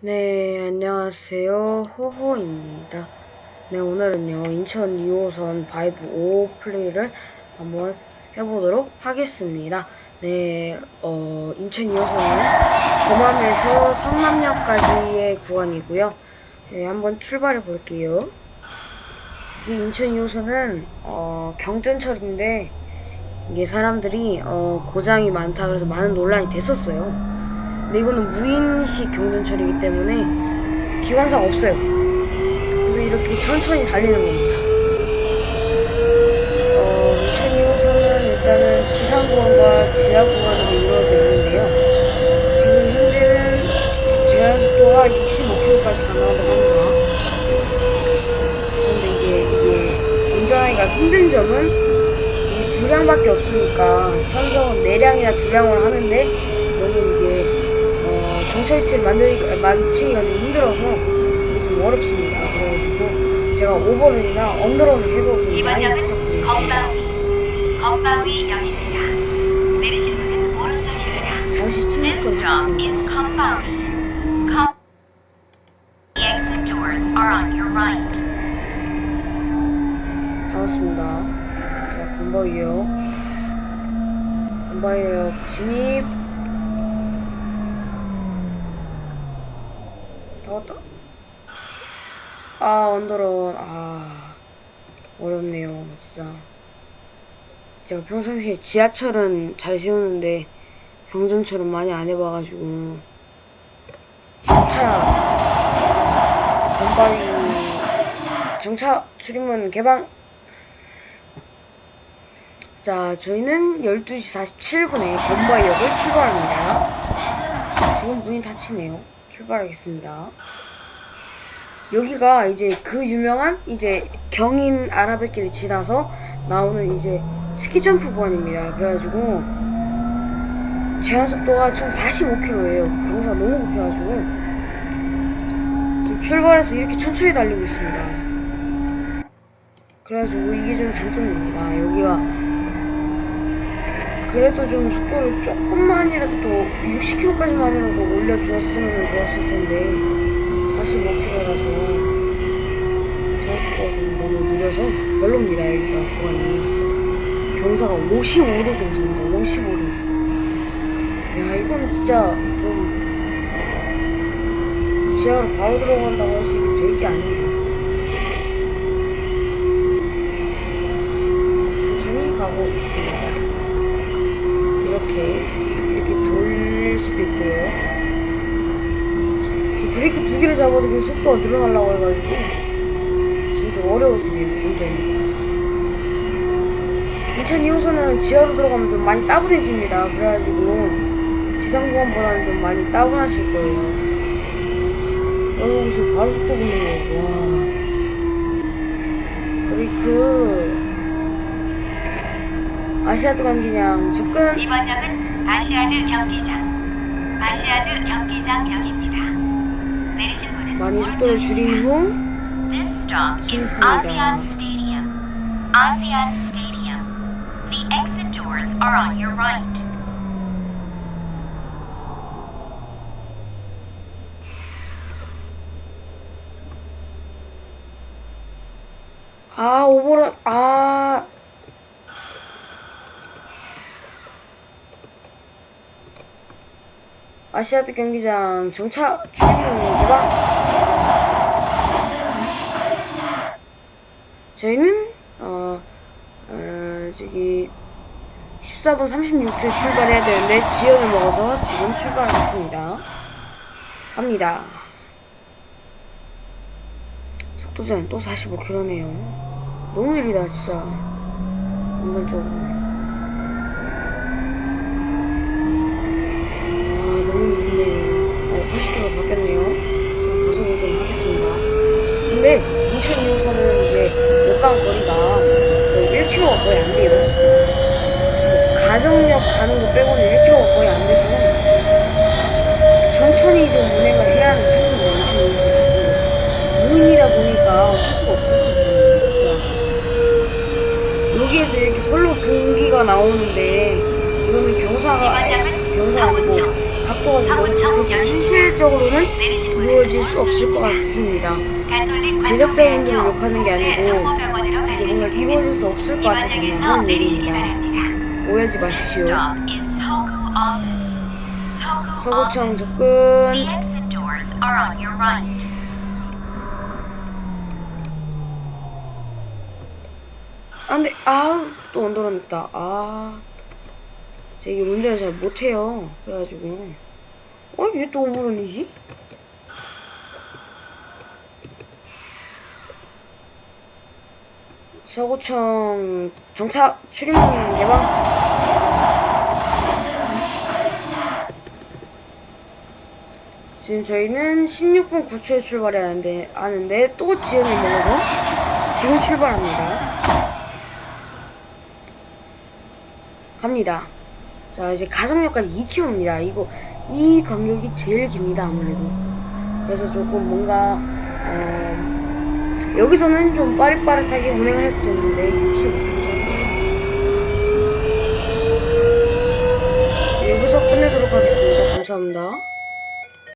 네, 안녕하세요. 호호입니다. 네, 오늘은요, 인천 2호선 바이브 5 플레이를 한번 해보도록 하겠습니다. 네, 어, 인천 2호선은 범암에서 성남역까지의 구간이고요. 네, 한번 출발해 볼게요. 이 인천 2호선은, 어, 경전철인데, 이게 사람들이, 어, 고장이 많다 그래서 많은 논란이 됐었어요. 근데 이거는 무인식 경전철이기 때문에 기관사가 없어요. 그래서 이렇게 천천히 달리는 겁니다. 어, 2002호선은 일단은 지상 구간과 지하 구간으로 이루어져 있는데요. 지금 현재는 제한 속도가 65km까지 가능하다고 합니다. 그런데 이제 이게 운전하기가 힘든 점은 이 두량밖에 없으니까 현성은 내량이나 두량을 하는데 너무 이게 어, 정찰치를 만들기가 만치기가 좀 힘들어서 이게 좀 어렵습니다. 그래가지고 제가 오버런이나 언더런을 해도 좀 많이 부탁드리겠습니다. 잠시 침묵 좀 하겠습니다. is 건방위. Com- The exit doors are on your right. 다 왔습니다. 자, 건바이역. 건바이역 진입. 다 왔다. 아, 언더런. 아, 어렵네요, 진짜. 제가 평상시에 지하철은 잘 세우는데, 경전철은 많이 안 해봐가지고. 차, 건바이, 정차 출입문 개방. 자, 저희는 12시 47분에 건바이역을 출발합니다. 지금 문이 닫히네요. 출발하겠습니다. 여기가 이제 그 유명한 이제 경인 아라뱃길을 지나서 나오는 이제 스키점프 구간입니다. 그래가지고 제한 속도가 총 45km예요. 경사가 너무 급해가지고 지금 출발해서 이렇게 천천히 달리고 있습니다. 그래가지고 이게 좀 단점입니다. 여기가 그래도 좀 속도를 조금만이라도 더 60km까지만이라도 올려주었으면 좋았을 텐데 45km라서 제한 속도가 좀 너무 느려서 별로입니다. 여기가 구간이 경사가 55도 경사입니다. 55도. 야 이건 진짜 좀 지하로 바로 들어간다고 해서 이게 될게 아닙니다. 천천히 가고 있습니다. 이렇게 이렇게 돌릴 수도 있고요. 지금 브레이크 두 개를 잡아도 계속 속도가 늘어나려고 해가지고 점점 어려워지네요. 운전이. 인천 2호선은 지하로 들어가면 좀 많이 따분해집니다. 그래가지고 지상구간보다는 좀 많이 따분하실 거예요. 여기 보세요. 바로 속도 붙는 거. 와. 브레이크. 아시아드 관기냥 접근. 이번 역은 아시아드 경기장, 아시아드 경기장역입니다. 많이 속도를 줄인 후 right. 아 오버런 아 아시아드 경기장 정차 개방 저희는 어, 어 저기 14분 36초에 출발해야 되는데 지연을 먹어서 지금 출발하겠습니다 갑니다 속도 제한 또 45km네요. 너무 느리다, 진짜. 인간적으로. 아, 너무 느린데요. 어, 80km 바뀌었네요. 좀 가속을 좀 하겠습니다. 근데, 인천 2호선은 이제 역간 거리가 거의 1km가 거의 안 돼요. 뭐 가정역 가는 거 빼고는 1km가 거의 안 돼서 천천히 좀 운행을 해야 하는 편입니다, 인천 2호선은. 무인이다 보니까 어쩔 수가 없어요. 진짜. 여기에서 이렇게 솔로 분기가 나오는데 이거는 경사가 경사가 아니고 속도가 좀 너무 급해서 현실적으로는 이루어질 수 없을 것 같습니다. 제작자분들을 욕하는 게 아니고 이게 뭔가 이루어질 수 없을 것 같아서 그냥 하는 얘기입니다. 오해하지 마십시오. 서구청 접근. exit doors are on your right. 아, 근데, 아, 또 언더런했다. 아. 제가 운전을 잘 못해요. 그래가지고. 어, 왜또 오버런이지? 서구청 정차 출입문 예방. 지금 저희는 16분 9초에 출발해야 하는데, 하는데 또 지연을 먹어서 지금 출발합니다. 갑니다. 자, 이제 가정역까지 2km입니다. 이거, 이 간격이 제일 깁니다, 아무래도. 그래서 조금 뭔가, 어, 여기서는 좀 빠릿빠릿하게 운행을 해도 되는데, 15km 정도. 여기서 끝내도록 하겠습니다. 감사합니다.